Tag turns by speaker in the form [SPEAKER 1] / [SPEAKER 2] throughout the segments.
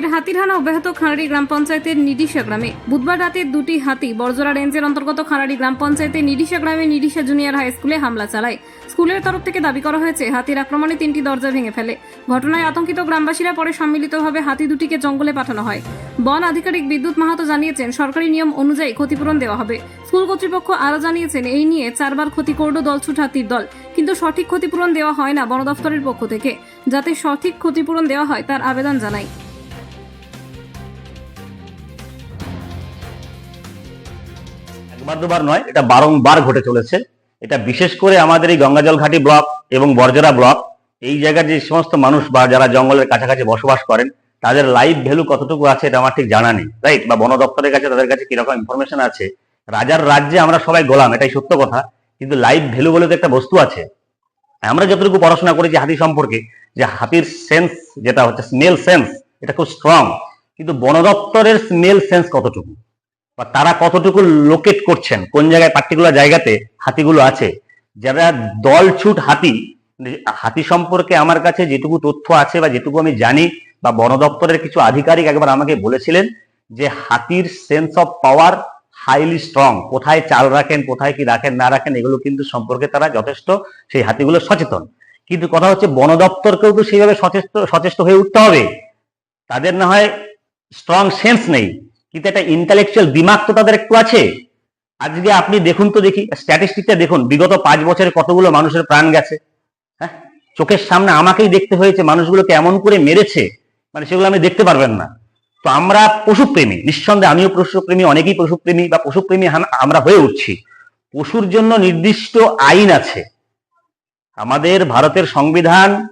[SPEAKER 1] ফের হাতির হানা অব্যাহত খাঁড়ারি গ্রাম পঞ্চায়েতের নিডিশা গ্রামে। বুধবার রাতে দুটি হাতি বর্জরা রেঞ্জের অন্তর্গত খাঁড়ারি গ্রাম পঞ্চায়েতের নিডিশা গ্রামে নিডিশা জুনিয়র হাই স্কুলে হামলা চালায়। স্কুলের তরফ থেকে দাবি করা হয়েছে, হাতির আক্রমণে তিনটি দরজা ভেঙে ফেলে। ঘটনায় আতঙ্কিত গ্রামবাসীরা পরে সম্মিলিতভাবে হাতি দুটিকে জঙ্গলে পাঠানো হয়। বন আধিকারিক বিদ্যুৎ মাহাতো জানিয়েছেন, সরকারি নিয়ম অনুযায়ী ক্ষতিপূরণ দেওয়া হবে। স্কুল কর্তৃপক্ষ আরও জানিয়েছেন, এই নিয়ে চারবার ক্ষতি করল দলছুট হাতির দল, কিন্তু সঠিক ক্ষতিপূরণ দেওয়া হয় না বন দফতরের পক্ষ থেকে। যাতে সঠিক ক্ষতিপূরণ দেওয়া হয় তার আবেদন জানাই
[SPEAKER 2] একবার দুবার নয়, এটা বারংবার ঘটে চলেছে। এটা বিশেষ করে আমাদের এই গঙ্গাজল ঘাটি ব্লক এবং বর্জরা ব্লক, এই জায়গার যে সমস্ত মানুষ বা যারা জঙ্গলের কাছাকাছি বসবাস করেন, তাদের লাইফ ভ্যালু কতটুকু আছে এটা আমার ঠিক জানা নেই রাইট বা বন দপ্তরের কাছে তাদের কাছে কীরকম ইনফরমেশন আছে? রাজার রাজ্যে আমরা সবাই গোলাম, এটাই সত্য কথা, কিন্তু লাইফ ভ্যালু বলে তো একটা বস্তু আছে। আমরা যতটুকু পড়াশোনা করেছি হাতি সম্পর্কে, যে হাতির সেন্স যেটা হচ্ছে স্মেল সেন্স এটা খুব স্ট্রং কিন্তু বন দপ্তরের স্মেল সেন্স কতটুকু? বা তারা কতটুকু লোকেট করছেন, কোন জায়গায় পার্টিকুলার জায়গাতে হাতিগুলো আছে, যারা দলছুট হাতি হাতি সম্পর্কে আমার কাছে যেটুকু তথ্য আছে বা যেটুকু আমি জানি বা বন দপ্তরের কিছু আধিকারিক একবার আমাকে বলেছিলেন যে হাতির sense of power highly strong কোথায় চাল রাখেন, কোথায় কি রাখেন, না রাখেন, এগুলো কিন্তু সম্পর্কে তারা যথেষ্ট সেই হাতিগুলো সচেতন। কিন্তু কথা হচ্ছে বন দপ্তরকেও তো সেইভাবে সচেষ্ট সচেষ্ট হয়ে উঠতে হবে। তাদের না হয় স্ট্রং সেন্স নেই। কিন্তু একটা ইন্টালেকচুয়াল দিমাগ তো তাদের একটু আছে। আজকে আপনি দেখুন তো দেখি স্ট্যাটিস্টিকটা দেখুন, বিগত পাঁচ বছরে কতগুলো মানুষের প্রাণ গেছে? হ্যাঁ? চোখের সামনে আমাকেই দেখতে হয়েছে মানুষগুলোকে এমন করে মেরেছে মানে সেগুলো আমি দেখতে পারবেন না। তো আমরা পশুপ্রেমী, নিঃসন্দেহে আমিও পশুপ্রেমী, অনেকেই পশুপ্রেমী বা পশুপ্রেমী আমরা হয়ে উঠছি। পশুর জন্য নির্দিষ্ট আইন আছে। আমাদের ভারতের সংবিধান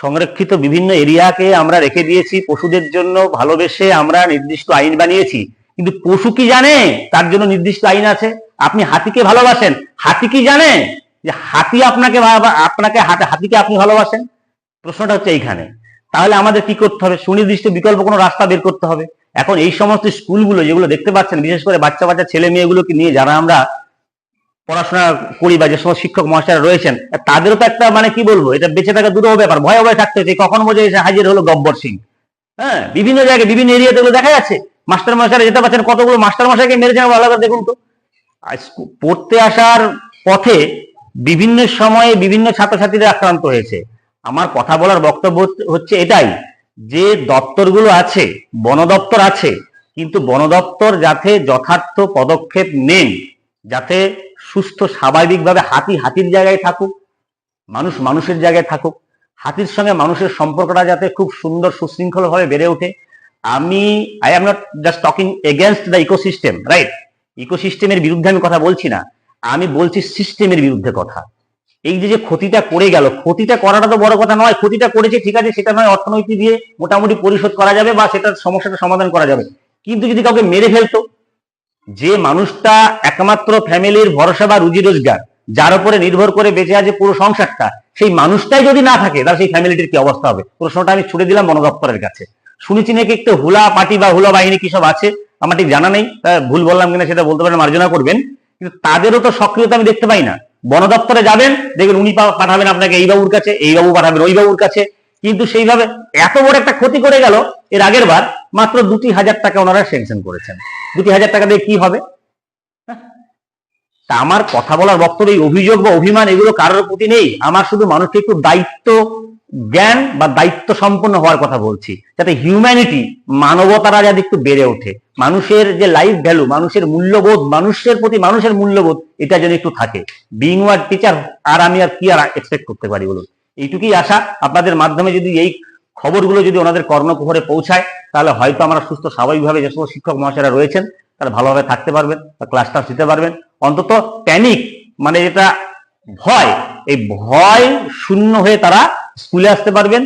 [SPEAKER 2] সংরক্ষিত বিভিন্ন এরিয়াকে আমরা রেখে দিয়েছি, পশুদের জন্য ভালোবেসে আমরা নির্দিষ্ট আইন বানিয়েছি। কিন্তু পশু কি জানে? তার জন্য নির্দিষ্ট আইন আছে। আপনি হাতিকে ভালোবাসেন। হাতি কি জানে? যে হাতি আপনাকে আপনাকে হাতে- হাতিকে আপনি ভালোবাসেন? প্রশ্নটা হচ্ছে এইখানে। তাহলে আমাদের কি করতে হবে? সুনির্দিষ্ট বিকল্প কোনো রাস্তা বের করতে হবে। এখন এই সমস্ত স্কুলগুলো, যেগুলো দেখতে পাচ্ছেন, বিশেষ করে বাচ্চা বাচ্চা ছেলে মেয়েগুলোকে নিয়ে, যারা আমরা পড়াশোনা করি বা যে সমস্ত শিক্ষক মহাশয়রা রয়েছেন, তাদেরও তো একটা মানে কি বলব, এটা বেঁচে থাকা দুটো ব্যাপার। ভয়ে ভয়ে থাকতে হচ্ছে কখন বোঝে এসে হাজির হলো গব্বর সিং? হ্যাঁ বিভিন্ন জায়গায়, বিভিন্ন এরিয়াতে এগুলো দেখা যাচ্ছে। মাস্টার মশাইরা যেতে পারছেন, কতগুলো মাস্টার মশাইকে মেরেছেন আলাদা দেখুন তো। পড়তে আসার পথে বিভিন্ন সময়ে বিভিন্ন ছাত্রছাত্রীরা আক্রান্ত হয়েছে। আমার কথা বলার বক্তব্য হচ্ছে- হচ্ছে এটাই, যে দপ্তরগুলো আছে, বন দপ্তর আছে, কিন্তু বন দপ্তর যাতে যথার্থ পদক্ষেপ নেন, যাতে সুস্থ, স্বাভাবিকভাবে হাতি হাতির জায়গায় থাকুক, মানুষ মানুষের জায়গায় থাকুক, হাতির সঙ্গে মানুষের সম্পর্কটা যাতে খুব সুন্দর, সুশৃঙ্খলভাবে বেড়ে ওঠে। আমি I am not just talking against the ecosystem right ইকোসিস্টেমের বিরুদ্ধে আমি কথা বলছি না। আমি বলছি সিস্টেমের বিরুদ্ধে কথা। এই যে যে ক্ষতিটা করে গেল, ক্ষতিটা করাটা তো বড় কথা নয়, ক্ষতিটা করেছে ঠিক আছে, সেটা নয় অর্থনীতি দিয়ে মোটামুটি পরিশোধ করা যাবে বা সেটার সমস্যাটা সমাধান করা যাবে। কিন্তু যদি কাউকে মেরে ফেলতো যে মানুষটা একমাত্র ফ্যামিলির ভরসা বা রুজি রোজগার, যার উপরে নির্ভর করে বেঁচে আছে পুরো সংসারটা, সেই মানুষটাই যদি না থাকে, তাহলে সেই ফ্যামিলিটির কি অবস্থা হবে? প্রশ্নটা আমি ছুড়ে দিলাম বন দপ্তরের কাছে। শুনেছি নাকি একটু হুলা পার্টি বা হুলা বাহিনী কি সব আছে? আমার ঠিক জানা নেই ভুল বললাম কিনা সেটা বলতে পারেন, মার্জনা করবেন। কিন্তু তাদেরও তো সক্রিয়তা আমি দেখতে পাই না। বন দপ্তরে যাবেন, দেখবেন উনি পাঠাবেন আপনাকে এই বাবুর কাছে, এই বাবু পাঠাবেন ওই বাবুর কাছে। কিন্তু সেইভাবে এত বড় একটা ক্ষতি করে গেল, এর আগের বার মাত্র দুটি হাজার টাকা ওনারা স্যাংশন করেছেন। দুটি হাজার টাকা দিয়ে কি হবে? তা আমার কথা বলার বক্তব্য, এই অভিযোগ বা অভিমান, এগুলো কারোর প্রতি নেই। আমার শুধু মানুষকে একটু দায়িত্ব, জ্ঞান বা দায়িত্ব সম্পন্ন হওয়ার কথা বলছি। যাতে হিউম্যানিটি মানবতারা যাতে একটু বেড়ে ওঠে। মানুষের যে লাইফ ভ্যালু মানুষের মূল্যবোধ, মানুষের প্রতি মানুষের মূল্যবোধ, এটা যেন একটু থাকে। বিং ওয়ার টিচার আর আমি আর কি আর এক্সপেক্ট করতে পারি বলুন? এইটুকুই আশা। আপনাদের মাধ্যমে যদি এই খবরগুলো যদি ওনাদের কর্ণকুহরে পৌঁছায়, তাহলে হয়তো আমরা সুস্থ স্বাভাবিকভাবে যে সমস্ত শিক্ষক মহাশয়রা রয়েছেন, তারা ভালোভাবে থাকতে পারবেন বা ক্লাস টাস দিতে পারবেন। অন্তত প্যানিক মানে যেটা ভয়, এই ভয় শূন্য হয়ে তারা স্কুলে আসতে পারবেন।